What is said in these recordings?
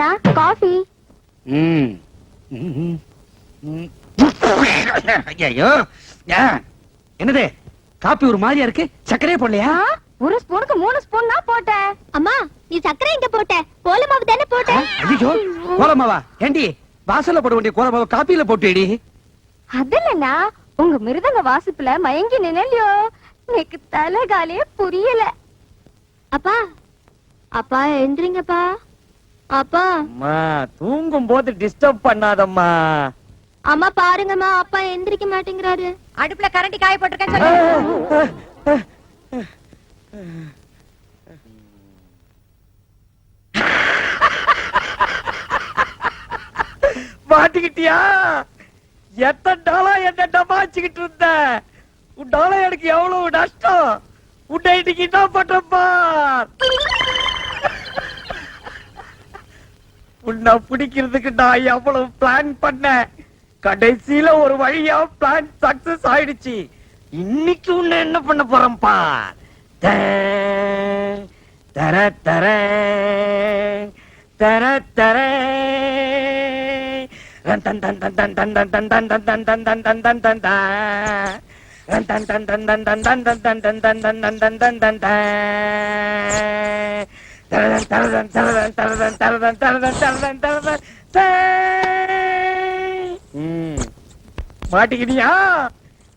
இந்தாங்கண்ணா coffee. ஆ, என்னது? Copy ஒரு மாதிரியா இருக்கு? சக்கரையே போடலையா? ஒரு ஸ்பூனுக்கு மூணு ஸ்பூன் தான் போட்டேன். அம்மா நீ சக்கரை எங்க போட்ட? கோல மாவு தானே போட்ட? ஐயோ கோலமாவா ஏண்டி வாசல்ல போட வேண்டிய கோலமாவை காப்பியில போட்டுடி. அது இல்லண்ணா உங்க மிருதங்க வாசிப்புல மயங்கி நினைலையோ எனக்கு தலைகாலே புரியல. அப்பா அப்பா எந்திரிங்கப்பா அப்பா. அம்மா தூங்கும் போது டிஸ்டர்ப் பண்ணாதம்மா. அம்மா பாருங்கம்மா அப்பா எந்திரிக்க மாட்டேங்கிறாரு. அடுப்புல கரண்டி காய போட்டிருக்கேன்னு சொல்லு மாட்டிக்கிட்டியா? எத்தனை நாளா என்ன டமாச்சுக்கிட்டு இருந்த? உன்னால எனக்கு எவ்வளவு நஷ்டம்? உன்னை இன்னைக்கு என்ன பண்றப்பா உன்னை பிடிக்கிறதுக்கு நான் எவ்வளவு பிளான் பண்ணேன் கடைசியில ஒரு வழியா பிளான் சக்சஸ் ஆயிடுச்சு இன்னைக்கு உன்னை என்ன பண்ண போறேன்பா தர தர தர தர ரன் தன் தரதன் தரதன் தரதன் தரதன் தரதன் தரதன் தரதன் தரதன் தே. ம். மாட்டிக்கினியா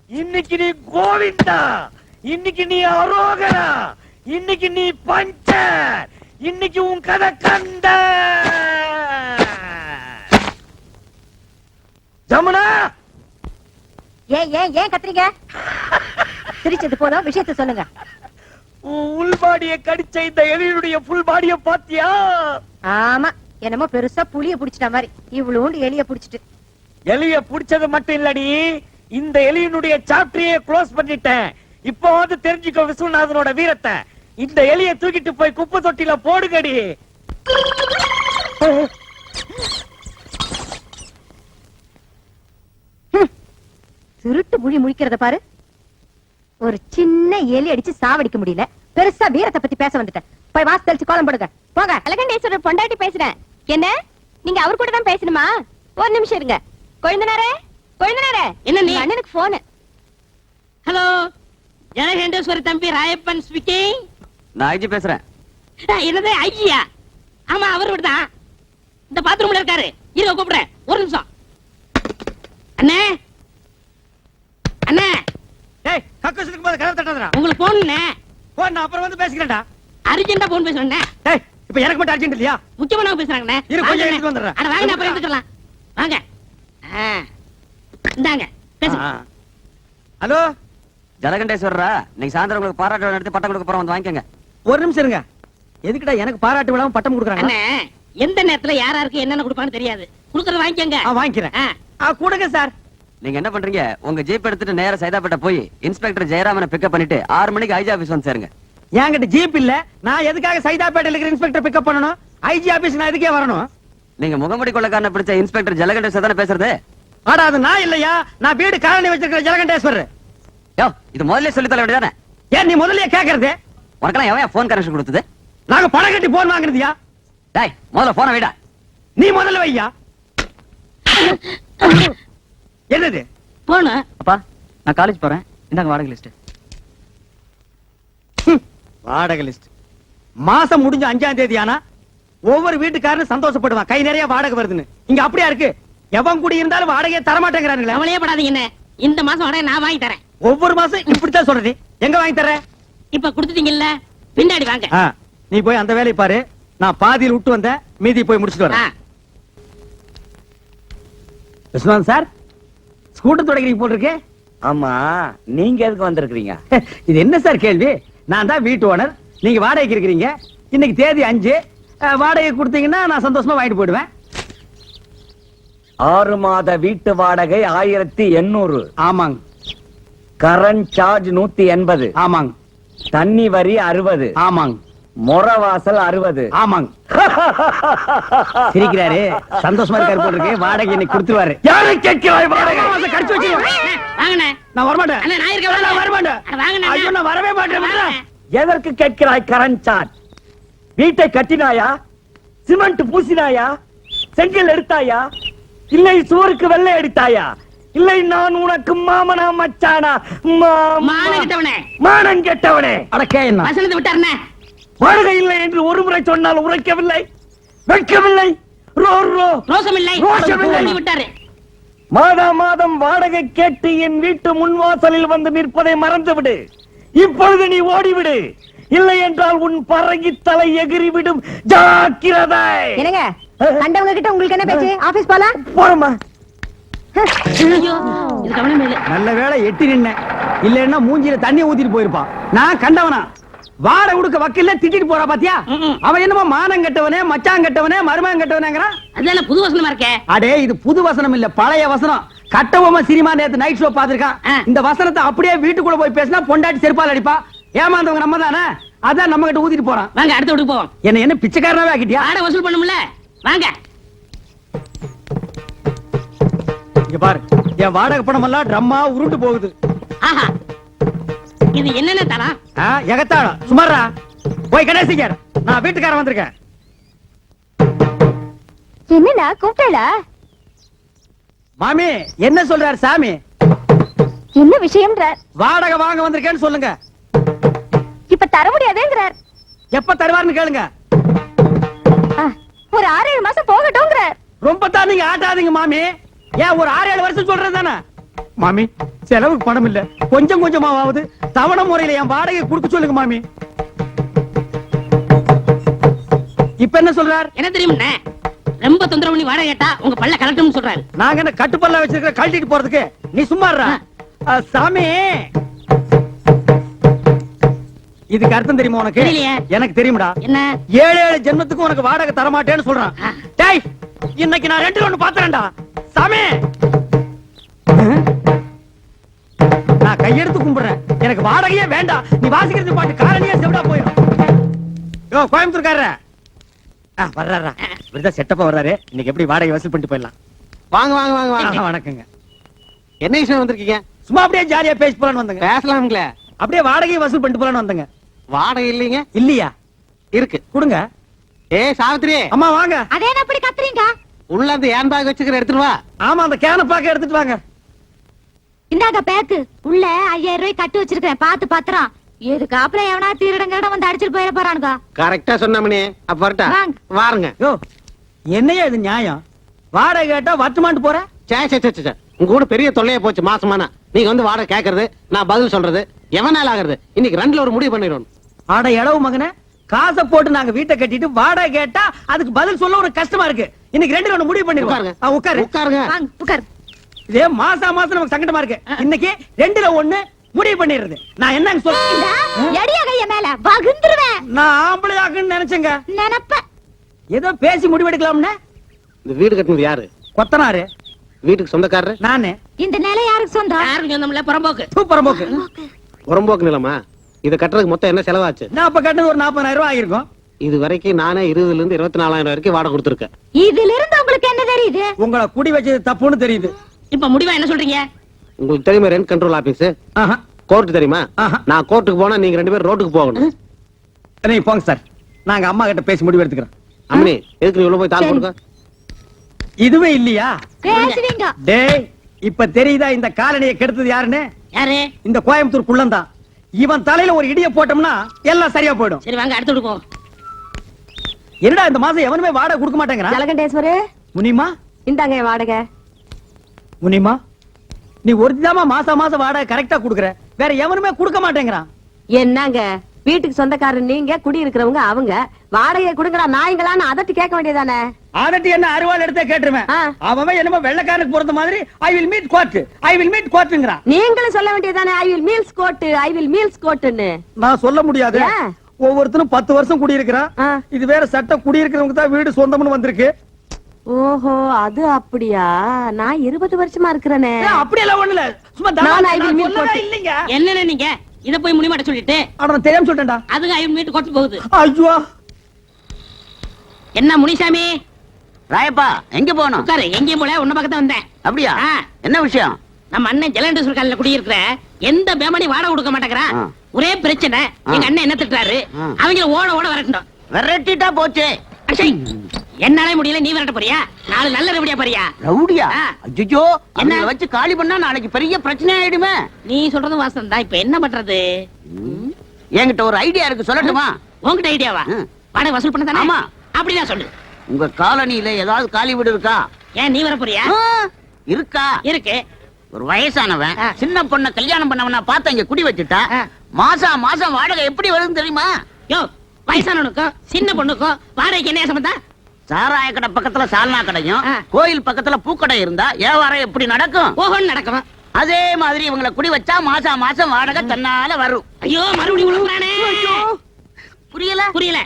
இன்னைக்கு நீ கோவிந்தா. இன்னைக்கு நீ அரோகரா. இன்னைக்கு நீ பஞ்சர். இன்னைக்கு உன் கதை கண்ட. ஜமுனா! ஏன் ஏன் ஏன் கத்துறீங்க? சிரிச்சது போதும் விஷயத்த சொல்லுங்க. உள் பாடிய கடிச்ச இந்த எலியுடைய ஃபுல் பாடிய பாத்தியா? ஆமா என்னமோ பெருசா புளிய புடிச்சிட்ட மாதிரி. இவ்வளோண்டு எலிய புடிச்சிட்டு. எலிய புடிச்சது மட்டும் இல்லடி இந்த எலியினுடைய சாப்டரையே க்ளோஸ் பண்ணிட்டேன். இப்போ வந்து தெரிஞ்சுக்கோ விஸ்வநாதனோட வீரத்தை. இந்த எலிய தூக்கிட்டு போய் குப்பை தொட்டில போடுங்கடி. திருட்டு மொழி முழிக்கிறத பாரு. ஒரு சின்ன எலி அடிச்சு சாவடிக்க முடியல. பெருசா வீரத்தை பத்தி பேச வந்துட்டேன். போய் வாசல் தெளிச்சு கோலம் போடுங்க. போங்க. அழகண்டேஸ்வரர் பொண்டாட்டி பேசுறேன். என்ன? நீங்க அவர் கூட தான் பேசணுமா? ஒரு நிமிஷம் இருங்க. கொழுந்தனாரே? கொழுந்தனாரே? என்ன நீ? அண்ணனுக்கு போன் ஹலோ ஜனகண்டேஸ்வரி தம்பி ராயப்பன் ஸ்பீக்கிங் நான் ஐஜி பேசுறேன். என்னது ஐயா ஆமா அவர் தான். இந்த பாத்ரூம்ல இருக்காரு. இருங்க கூப்பிடுறேன். ஒரு நிமிஷம். அண்ணே? அண்ணே? ஏய் கக்கசுக்கு போது கதவு தட்டாதடா. உங்களுக்கு போன் போ நான் அப்புறம் வந்து பேசிக்கிறேன்டா. அர்ஜென்டா போன் பேசுறேன் ஏய் இப்போ எனக்கு மட்டும் அர்ஜென்ட் இல்லையா? முக்கியமான பேசுறாங்கண்ணே. இரு, கொஞ்சம் வாங்கண்ணே. எடுத்துட்டு வந்துடுறேன். அட வாங்க அப்புறம் எடுத்துக்கலாம் வாங்க. இந்தாங்க பேசுங்க ஹலோ? ஜலகண்டேஸ்வரரா இன்னைக்கு சாயந்தரம் உங்களுக்கு பாராட்டு விழா நடத்தி பட்டம் கொடுக்க போறோம் வந்து வாங்கிக்கோங்க. ஒரு நிமிஷம் இருங்க. எதுக்குடா எனக்கு பாராட்டு விழாவும் பட்டம் கொடுக்குறாங்க? அண்ணே எந்த நேரத்துல யார் யாருக்கு என்னென்ன கொடுப்பான்னு தெரியாது. கொடுக்கறத வாங்கிக்கங்க. ஆ வாங்கிக்கிறேன். கொடுங்க சார். நீங்க என்ன பண்றீங்க? உங்க ஜீப் எடுத்துட்டு நேரா சைதாப்பேட்டை போய் இன்ஸ்பெக்டர் ஜெயராமனை பிக்கப் பண்ணிட்டு ஆறு மணிக்கு ஐஜி ஆபீஸ் வந்து சேருங்க. என்கிட்ட ஜீப் இல்ல. நான் எதுக்காக சைதாப்பேட்டையில இருக்கிற இன்ஸ்பெக்டர் பிக்கப் பண்ணணும்? ஐஜி ஆபீஸ் நான் எதுக்கே வரணும்? நீங்க முகமுடி கொள்ளக்காரனை பிடிச்ச இன்ஸ்பெக்டர் ஜலகண்டேஸ்வர் தானே பேசுறது? ஆடா அது நான் இல்லையா? நான் வீடு காலனி வச்சிருக்கிற ஜலகண்டேஸ்வரர். யோ இது முதல்ல சொல்லி தர வேண்டியதானே ஏன் நீ முதல்லயே கேக்குறது? உனக்கெல்லாம் எவன் போன் கனெக்ஷன் கொடுத்தது? நாங்க பணம் கட்டி போன் வாங்குறதுயா டேய் முதல்ல போன விடா. நீ முதல்ல வையா? என்னது? போன. அப்பா நான் காலேஜ் போறேன். இந்தாங்க வாடகை லிஸ்ட் வாடகை லிஸ்ட் மாசம் முடிஞ்ச அஞ்சாம் தேதி ஆனா ஒவ்வொரு வீட்டுக்காரனும் சந்தோஷப்படுவான். கை நிறைய வாடகை வருதுன்னு. இங்க அப்படியா இருக்கு? எவன் கூடி இருந்தாலும் வாடகையை தர மாட்டேங்கிறானுங்களே கவலையே படாதீங்க என்ன. இந்த மாசம் வாடகை நான் வாங்கி தரேன். ஒவ்வொரு மாசம் இப்படித்தான் சொல்றது. எங்க வாங்கி தர இப்ப கொடுத்துட்டீங்கல்ல பின்னாடி வாங்க. நீ போய் அந்த வேலையை பாரு. நான் பாதியில் விட்டு வந்தேன். மீதி போய் முடிச்சிட்டு வரேன். சார்? ஸ்கூட்டர் தொடக்கிறீங்க போட்டிருக்கே? ஆமா நீங்க எதுக்கு வந்திருக்கீங்க இது என்ன சார் கேள்வி? நான் தான் வீட்டு ஓனர். நீங்க வாடகைக்கு இருக்கிறீங்க. இன்னைக்கு தேதி அஞ்சு. வாடகை கொடுத்தீங்கன்னா நான் சந்தோஷமா வாங்கிட்டு போயிடுவேன். ஆறு மாத வீட்டு வாடகை ஆயிரத்தி எண்ணூறு. ஆமாங்க. கரண்ட் சார்ஜ் நூத்தி எண்பது. ஆமாங்க. தண்ணி வரி அறுபது. ஆமாங்க. முறை வாசல் அறுபது. ஆமாங்க. சிரிக்கிறாரு. சந்தோஷமா இருக்காரு இருக்கு. வாடகை இன்னைக்கு கொடுத்துருவாரு. யாரை கேட்கிறாய் வாடகை? கடிச்சு வாங்கண்ணே. நான் வரமாட்டேன். அண்ணே, நான் இருக்கேன், நான் வரமாட்டேன். அட, வாங்கண்ணே. ஐயோ நான் வரவே மாட்டேன். எதற்கு கேட்கிறாய் கரண்ட் சார்ஜ்? வீட்டை கட்டினாயா? சிமெண்ட் பூசினாயா? செங்கல் எடுத்தாயா? இல்லை சுவருக்கு வெள்ளை அடித்தாயா? இல்லை நான் உனக்கு மாமனா மச்சானா? மா- மான கிட்டவனே. மானம் கெட்டவனே. அடக்கே என்ன? வசனத்தை விட்டாருனே வாடகை இல்லை என்று ஒரு முறை சொன்னால் உரைக்கவில்லை. வெட்கவில்லை ரோ ரோ. ரோசம் இல்லை ரோஷமில்லை. சொல்லி விட்டாரு மாதா மாதம் வாடகை கேட்டு என் வீட்டு முன்வாசலில் வந்து நிற்பதை மறந்துவிடு. இப்பொழுது நீ ஓடிவிடு. இல்லை என்றால் உன் பறகி தலை எகிறிவிடும் ஜாக்கிரதை. என்னங்க? கண்டவங்க கிட்ட உங்களுக்கு என்ன பேச்சு? ஆபீஸ் போலாம் போறமா நல்ல வேளை எட்டி நின்ன இல்லன்னா மூஞ்சில தண்ணி ஊத்திட்டு போயிருப்பான். நான் கண்டவனா? வாட உடுக்க வக்கீல்ல திட்டிட்டு போறா பாத்தியா. அவன் என்னமோ மானம் கெட்டவனே மச்சான் கெட்டவனே மருமகன் கெட்டவனேங்கிறான் அதுதானே புது வசனமா இருக்கே? அடே இது புது வசனம் இல்ல பழைய வசனம். கட்டபொம்மை சினிமா நேத்து நைட் ஷோ பாத்திருக்கான். இந்த வசனத்தை அப்படியே வீட்டுக்குள்ள போய் பேசினா பொண்டாட்டி செருப்பால் அடிப்பா. ஏமாந்தவங்க நம்ம தானே அதான் நம்ம கிட்ட ஊத்திட்டு போறான். வாங்க அடுத்த வீட்டுக்கு போவோம். என்ன என்ன பிச்சைக்காரனாவே ஆக்கிட்டியா? வாடகை வசூல் பண்ணும்ல. வாங்க. இங்க பாரு என் வாடகை பணம் எல்லாம் ட்ரம்மா உருண்டு போகுது. ஆஹா. இது என்னென்ன தரம் எகத்தாளம். சுமாரா போய் கணேசிக்க நான் வீட்டுக்காரன் வந்திருக்கேன். என்னடா கூப்பிட்டா மாமி என்ன சொல்றாரு சாமி? என்ன விஷயம்ன்ற வாடகை வாங்க வந்திருக்கேன்னு சொல்லுங்க. இப்ப தர முடியாதுங்கிறார். எப்ப தருவாருன்னு கேளுங்க. ஆ, ஒரு ஆறு ஏழு மாசம் போகட்டும்ங்கிறார். ரொம்ப தான் நீங்க ஆட்டாதீங்க மாமி. ஏன் ஒரு ஆறு ஏழு வருஷம் சொல்றது தானே மாமி செலவுக்கு பணம் இல்ல. கொஞ்சம் கொஞ்சமாவது தவணை முறையில என் வாடகை கொடுக்க சொல்லுங்க மாமி. இப்ப என்ன சொல்றார்? என்ன தெரியும்ண்ணே ரொம்ப தொந்தரவு பண்ணி வாடகை கேட்டா உங்க பல்ல கலட்டும்னு சொல்றாரு. நாங்க என்ன கட்டுப்பல்ல வச்சிருக்கிற கழட்டிட்டு போறதுக்கு? நீ சும்மா இருடா. ஆ, சாமி. இதுக்கு அர்த்தம் தெரியுமா உனக்கு? தெரியலையே. எனக்கு தெரியும்டா. என்ன? ஏழு ஏழு ஜென்மத்துக்கு உனக்கு வாடகை தர மாட்டேன்னு சொல்றான். ஆ. டேய் இன்னைக்கு நான் ரெண்டு ஒண்ணு பாத்துறேன்டா சாமி. நான் கையெடுத்து கும்பிடுறேன். எனக்கு வாடகையே வேண்டாம். நீ வாசிக்கிறது பாட்டு காரணியே செவிடா போயிடும் யோ கோயம்புத்தூர்காரர. ஆ வர்றாரா இவர்தான் செட்டப்பா வர்றாரு. இன்னைக்கு எப்படி வாடகை வசூல் பண்ணிட்டு போயிடலாம். வாங்க வாங்க வாங்க வாங்க. வணக்கங்க. என்ன விஷயம் வந்திருக்கீங்க? சும்மா அப்படியே ஜாலியா பேசி போலான்னு வந்தங்க. பேசலாம்ங்களே அப்படியே வாடகையை வசூல் பண்ணிட்டு போலான்னு வந்தங்க. வாடகை இல்லைங்க? இல்லையா? இருக்கு. கொடுங்க. ஏ சாவித்திரி. அம்மா வாங்க. அதே என்ன அப்படி கத்துறீங்க? உள்ள அந்த ஏன் பேக் வச்சுக்கிற எடுத்துட்டு வா. ஆமா அந்த கேன பாக்க எடுத்துட்டு வாங்க. இந்தாங்க பேக்கு. உள்ள ஐயாயிரம் ரூபாய் கட்டி வச்சிருக்கேன் பாத்து பத்திரம். எதுக்காப்புல எவனா திருடங்கட வந்து அடிச்சிட்டு போயிட போறானுங்க? கரெக்டா சொன்னமணி அப்ப வரட்டா? வாங்க. வாருங்க. யோ என்னையா இது நியாயம்? வாடகை கேட்டா வட்டுமான்ட்டு போற? சே சே சே. உங்க கூட பெரிய தொல்லையா போச்சு மாசமானா. நீங்க வந்து வாடகை கேக்குறது நான் பதில் சொல்றது எவனால ஆகுறது? இன்னைக்கு ரெண்டுல ஒரு முடிவு பண்ணிடணும் ஆட இளவு மகனே காசை போட்டு நாங்க வீட்டை கட்டிட்டு வாடகை கேட்டா அதுக்கு பதில் சொல்ல ஒரு கஷ்டமா இருக்கு. இன்னைக்கு ரெண்டு ஒண்ணு முடிவு பண்ணிருவாங்க உட்காருங்க. உட்காரு. உட்காருங்க. வாங்க உட்கார் இதே மாசா மாசம் நமக்கு சங்கடமா இருக்கு. இன்னைக்கு ரெண்டுல ஒண்ணு முடிவு பண்ணிடுறது. நான் என்னன்னு சொல்ல எடிய கைய மேல வகுந்துருவேன். நான் ஆம்பளை ஆக்குன்னு நினைச்சேங்க. நினைப்ப ஏதோ பேசி முடிவெடுக்கலாம்னு இந்த வீடு கட்டினது யாரு? கொத்தனாரு. வீட்டுக்கு சொந்தக்காரரு? நானு. இந்த நிலை யாருக்கு சொந்தம்? யாருக்கும் சொந்தமில்ல புறம்போக்கு. சூப்பரம்போக்கு புறம்போக்கு. நிலமா? இதை கட்டுறதுக்கு மொத்தம் என்ன செலவாச்சு? நான் அப்ப கட்டது ஒரு நாற்பதாயிரம் ரூபாய் ஆகிருக்கும் இது வரைக்கும் நானே இருபதுல இருந்து இருபத்தி நாலாயிரம் வரைக்கும் வாடகை கொடுத்துருக்கேன். இதுல இருந்து உங்களுக்கு என்ன தெரியுது? உங்களை குடி வச்சது தப்புன்னு தெரியுது. இப்ப முடிவா என்ன சொல்றீங்க? உங்களுக்கு தெரியுமா ரெண்ட் கண்ட்ரோல் ஆபீஸ் ஆஹா. கோர்ட் தெரியுமா? ஆஹா. நான் கோர்ட்டுக்கு போனா நீங்க ரெண்டு பேரும் ரோட்டுக்கு போகணும். நீங்க போங்க சார். நாங்க அம்மா கிட்ட பேசி முடிவு எடுத்துக்கிறோம். அம்மனி எதுக்கு நீ உள்ள போய் தாள் கொடுக்க? இதுவே இல்லையா? டேய் இப்ப தெரியுதா இந்த காலனியை கெடுத்தது யாருன்னு? யாரு? இந்த கோயம்புத்தூர் குள்ளந்தான் இவன் தலையில ஒரு இடிய போட்டோம்னா எல்லாம் சரியா போயிடும். சரி வாங்க அடுத்த போவோம் என்னடா இந்த மாசம் எவனுமே வாடகை கொடுக்க மாட்டேங்கிறான்? முனிமா? இந்தாங்க வாடகை. முனிமா நீ ஒருத்திதாமா மாசம் மாசம் வாடகை கரெக்டா குடுக்குற. வேற எவனுமே கொடுக்க மாட்டேங்கிறான். என்னங்க? வீட்டுக்கு சொந்தக்காரர் நீங்க குடி இருக்கிறவங்க அவங்க. வாடகை கொடுங்கடா நாய்ங்களான்னு அதட்டி கேட்க வேண்டியதானே அதட்டி என்ன அருவாள் எடுத்தே கேட்டுருவேன். அவன் என்னமோ வெள்ளக்காரனுக்கு பொறுத்த மாதிரி I will meet court I will meet கோர்ட்டுங்கிறான் நீங்களும் சொல்ல வேண்டியதானே I will meals coat I will meals கோட்டுன்னு நான் சொல்ல முடியாது? ஒவ்வொருத்தரும் பத்து வருஷம் குடியிருக்கிறான். இது வேற சட்டம் குடியிருக்கிறவங்க தான் வீடு சொந்தம்னு வந்திருக்கு. ஓஹோ அது அப்படியா? நான் இருபது வருஷமா இருக்கிறேனே. அப்படியெல்லாம் ஒண்ணு இல்ல சும்மா. இல்லைங்க. என்னன்னு நீங்க? இத போய் முடிமாட்ட சொல்லிட்டு. அட தெரியாம சொல்லிட்டேன்டா. அதுக்கு ஐயன் வீட்டு கொட்டு போகுது. ஐயோ. என்ன முனிசாமி? ராயப்பா எங்க போகணும்? உட்காரு எங்கேயும் போல உன்ன பக்கத்துல வந்தேன். அப்படியா. என்ன விஷயம்? நம்ம அண்ணன் ஜலண்டேஸ்வர் காலையில குடியிருக்கிற எந்த பேமணி வாடகை கொடுக்க மாட்டேங்கிறான். ஒரே பிரச்சனை. எங்க அண்ணன் என்ன திட்டுறாரு. அவங்கள ஓட ஓட வரட்டணும் விரட்டிட்டா போச்சே. அச்சை. என்னாலே முடியல நீ விரட்ட போறியா? நாலு நல்ல ரெபடியா போறியா? ரவுடியா. அஜ்ஜோ என்ன? வச்சு காலி பண்ணா நாளைக்கு பெரிய பிரச்சனை ஆயிடுமே. நீ சொல்றதும் வாசம் தான் இப்ப என்ன பண்றது? என்கிட்ட ஒரு ஐடியா இருக்கு சொல்லட்டுமா? உன்கிட்ட ஐடியாவா. வாடகை வசூல் பண்ண தானே? ஆமா. அப்படிதான் சொல்லு. உங்க காலனில ஏதாவது காலி வீடு இருக்கா? ஏன் நீ வர போறியா? இருக்கா? இருக்கு. ஒரு வயசானவன். சின்ன பொண்ண கல்யாணம் பண்ணவன பார்த்து இங்க குடி வச்சுட்டா. மாசம் மாசம் வாடகை எப்படி வருதுன்னு தெரியுமா? யோ வயசானவனுக்கும் சின்ன பொண்ணுக்கும் வாடகைக்கு என்ன சம்பந்தம்? சாராய கடை பக்கத்துல சால்னா கடையும். கோயில் பக்கத்துல பூக்கடை இருந்தா வியாபாரம் எப்படி நடக்கும்? ஓஹோன்னு நடக்கும். அதே மாதிரி இவங்களை குடி வச்சா மாசம் மாசம் வாடகை தன்னால வரும். ஐயோ மறுபடியும் புரியல? புரியல.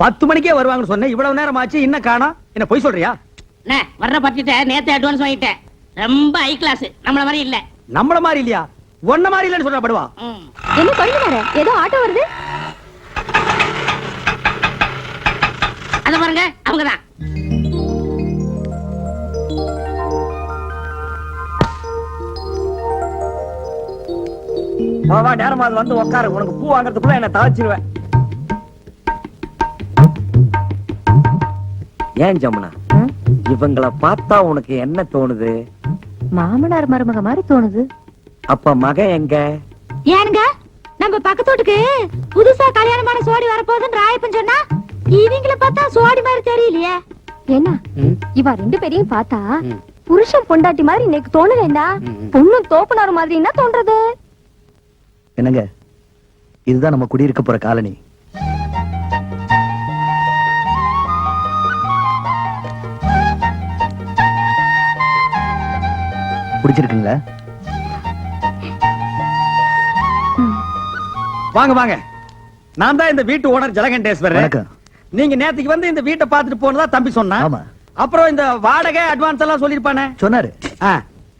பத்து மணிக்கே வருவாங்கன்னு சொன்னேன் இவ்வளவு நேரம் ஆச்சு இன்னும் காணோம். என்ன பொய் சொல்றியா? வர்ற பட்டிட்ட நேத்து அட்வான்ஸ் வாங்கிட்டேன். ரொம்ப ஹை கிளாஸ் நம்மள மாதிரி இல்ல. நம்மள மாதிரி இல்லையா? ஒன்ன மாதிரி இல்லைன்னு சொல்ற படுவா. என்ன கொழுந்துனார ஏதோ ஆட்டோ வருது? அத பாருங்க அவங்கதான். வா நேரமா அது வந்து உட்காரு உனக்கு பூ வாங்குறதுக்குள்ள என்ன தாச்சிருவேன் ஏன் ஜமுனா? இவங்கள பார்த்தா உனக்கு என்ன தோணுது? மாமனார் மருமக மாதிரி தோணுது. அப்ப மகன் எங்க? ஏனுங்க? நம்ம பக்கத்து வீட்டுக்கு புதுசா கல்யாணமான சோடி வரப்போகுதுன்னு ராயப்பன் சொன்னா இவங்கள பார்த்தா சோடி மாதிரி தெரியலையே. என்ன. இவ ரெண்டு பேரையும் பார்த்தா. புருஷன் பொண்டாட்டி மாதிரி எனக்கு தோணலேண்டா பொண்ணும் தோப்புனார் மாதிரி என்ன தோன்றது. என்னங்க? இதுதான் நம்ம குடியிருக்க போற காலனி. பிடிச்சிருக்குங்களா? வாங்க வாங்க. நான் தான் இந்த வீட்டு ஓனர் ஜலகண்டேஸ்வரர். நீங்க நேத்துக்கு வந்து இந்த வீட்டை பார்த்துட்டு போனதா தம்பி சொன்னா. அப்புறம் இந்த வாடகை அட்வான்ஸ் எல்லாம் சொல்லிருப்பானே சொன்னாரு.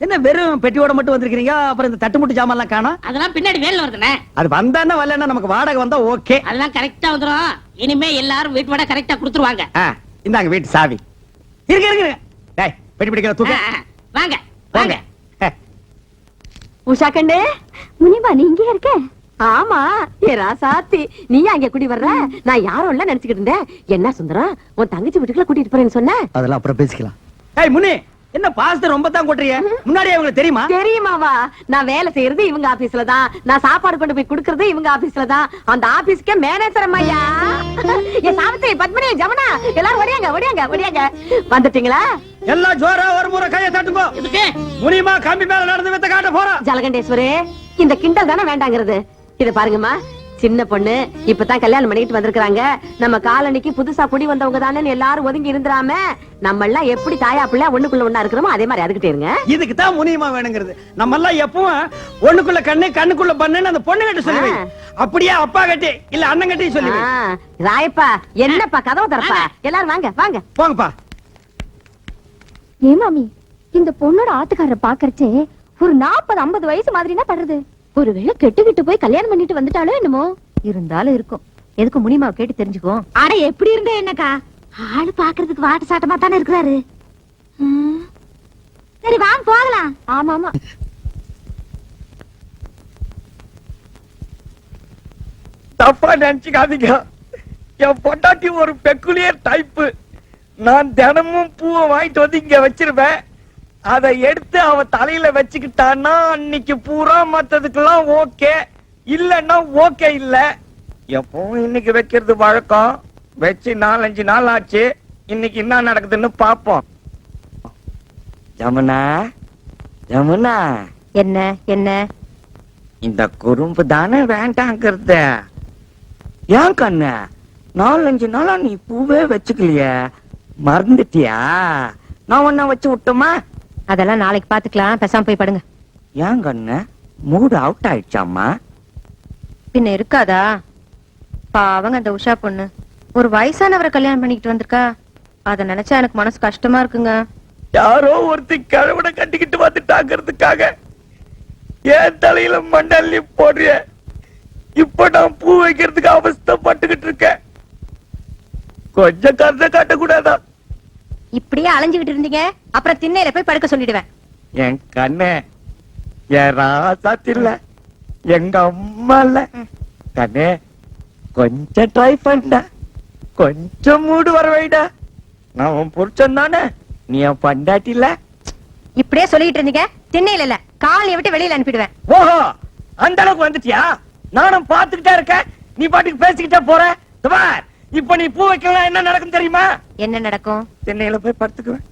என்ன வெறும் பெட்டியோட மட்டும் வந்திருக்கீங்க அப்புறம் இந்த தட்டுமுட்டு ஜாமான் எல்லாம் காணோம். அதெல்லாம் பின்னாடி வேலை வருதுண்ணே. அது வந்தானே வரலன்னா நமக்கு வாடகை வந்தா ஓகே. அதெல்லாம் கரெக்டா வந்துரும். இனிமே எல்லாரும் வீட்டு வாடகை கரெக்டா கொடுத்துருவாங்க. இந்தாங்க வீட்டு சாவி. இருங்க இருங்க டேய் பெட்டி பிடிக்கிற தூக்க. வாங்க வாங்க. உஷா கண்ணு முனிமா நீ இங்கே இருக்க? ஆமா ஏ ராசாத்தி நீ அங்க குடி வர்ற? நான் யாரும் இல்ல நினைச்சுக்கிட்டு இருந்தேன். என்ன சுந்தரம் உன் தங்கச்சி வீட்டுக்குள்ள கூட்டிட்டு போறேன்னு சொன்ன? அதெல்லாம் அப்புறம் பேசிக்கலாம். ஏய் முனி! என்ன பாசத்தை ரொம்ப தான் கொட்டுறீங்க முன்னாடியே உங்களுக்கு தெரியுமா? தெரியுமாவா? நான் வேலை செய்யறது இவங்க ஆபீஸ்ல தான். நான் சாப்பாடு கொண்டு போய் குடுக்கறது இவங்க ஆபீஸ்ல தான். அந்த ஆபீஸ்க்கே மேனேஜர் அம்மையா என் சாவித்திரி பத்மினி ஜமுனா எல்லாரும் ஒடியாங்க ஒடியாங்க ஒடியாங்க வந்துட்டீங்களா? எல்லாம் ஜோரா ஒரு முறை கையை தட்டுங்கோ. முனிமா கம்பி மேல நடந்து வித்த காட்ட போறோம் ஜலகண்டேஸ்வரே இந்த கிண்டல் தானே வேண்டாங்கிறது. இத பாருங்கம்மா. சின்ன பொண்ணு இப்பதான் கல்யாணம் பண்ணிட்டு வந்திருக்காங்க நம்ம காலனிக்கு புதுசா குடி வந்தவங்க தானே எல்லாரும் ஒதுங்கி இருந்துராம நம்ம எல்லாம் எப்படி தாயா பிள்ளை ஒண்ணுக்குள்ள ஒண்ணா இருக்கிறோமோ அதே மாதிரி அதுக்கிட்டே இருங்க. இதுக்கு தான் முனியமா வேணுங்கிறது. நம்ம எல்லாம் எப்பவும் ஒண்ணுக்குள்ள கண்ணு கண்ணுக்குள்ள பண்ணுன்னு அந்த பொண்ணு கிட்ட சொல்லி வை. ஆ. அப்படியே அப்பா கட்டி இல்ல அண்ணன் கட்டி சொல்லி வை. ஆ, ராயப்பா என்னப்பா கதவு திறப்பா? எல்லாரும் வாங்க வாங்க. போங்கப்பா. ஏ மாமி இந்த பொண்ணோட ஆத்துக்காரரை பாக்கறச்சே ஒரு நாற்பது ஐம்பது வயசு மாதிரினா படுறது. ஒருவேளை கெட்டுக்கிட்டு போய் கல்யாணம் பண்ணிட்டு வந்துட்டாலோ என்னமோ? இருந்தாலும் இருக்கும். எதுக்கு முனிமாவை கேட்டு தெரிஞ்சுக்கோ அட எப்படி இருந்த என்னக்கா? ஆளு பாக்குறதுக்கு வாட்டு சாட்டமா தானே இருக்கிறாரு. சரி வாங்க போகலாம். ஆமா ஆமா. தப்பா நினைச்சுக்காதீங்க. என் பொண்டாட்டி ஒரு பெக்குலியர் டைப்பு நான் தினமும் பூவை வாங்கிட்டு வந்து இங்க வச்சிருவேன். அதை எடுத்து அவ தலையில வச்சுக்கிட்டான்னா அன்னைக்கு பூரா மத்ததுக்கெல்லாம் ஓகே. இல்லன்னா ஓகே இல்ல. எப்பவும் இன்னைக்கு வைக்கிறது வழக்கம். வச்சு நாலஞ்சு நாள் ஆச்சு. இன்னைக்கு என்ன நடக்குதுன்னு பாப்போம் ஜமுனா ஜமுனா. என்ன என்ன? இந்த குறும்பு தானே வேண்டாங்கிறது. ஏன் கண்ணு? நாலஞ்சு நாளா நீ பூவே வச்சுக்கலையே. மறந்துட்டியா? நான் ஒன்ன வச்சு விட்டுமா? அதெல்லாம் நாளைக்கு பாத்துக்கலாம். பேசாம போய் படுங்க. ஏன் கண்ணு மூடு அவுட் ஆயிடுச்சாம்மா? பின்ன இருக்காதா? பாவங்க அந்த உஷா பொண்ணு. ஒரு வயசானவரை கல்யாணம் பண்ணிக்கிட்டு வந்திருக்கா. அத நினைச்சா எனக்கு மனசு கஷ்டமா இருக்குங்க. யாரோ ஒருத்தி கிழவனை கட்டிக்கிட்டு வந்துட்டாங்கிறதுக்காக ஏன் தலையில மண்டல்லி போடுறிய. இப்ப நான் பூ வைக்கிறதுக்கு அவஸ்தைப்பட்டுக்கிட்டு இருக்கேன். கொஞ்சம் கருத்தை காட்டக்கூடாதா? இப்படியே அலைஞ்சுகிட்டு இருந்தீங்க அப்புறம் திண்ணையில போய் படுக்க சொல்லிடுவேன். என் கண்ணே என் ராசாத்தில்ல எங்க அம்மா இல்ல. கண்ணே கொஞ்சம் ட்ரை பண்ண. கொஞ்சம் மூடு வர வைடா நான் உன் புருஷன் தானே. நீ என் பண்டாட்டி இல்ல. இப்படியே சொல்லிட்டு இருந்தீங்க திண்ணையில இல்ல காலையை விட்டு வெளியில அனுப்பிடுவேன். ஓஹோ அந்த அளவுக்கு வந்துட்டியா? நானும் பாத்துக்கிட்டே இருக்கேன். நீ பாட்டுக்கு பேசிக்கிட்டே போற. இப்ப நீ பூ வைக்கலாம் என்ன நடக்கும் தெரியுமா? என்ன நடக்கும்? சென்னையில போய் படுத்துக்குவேன்.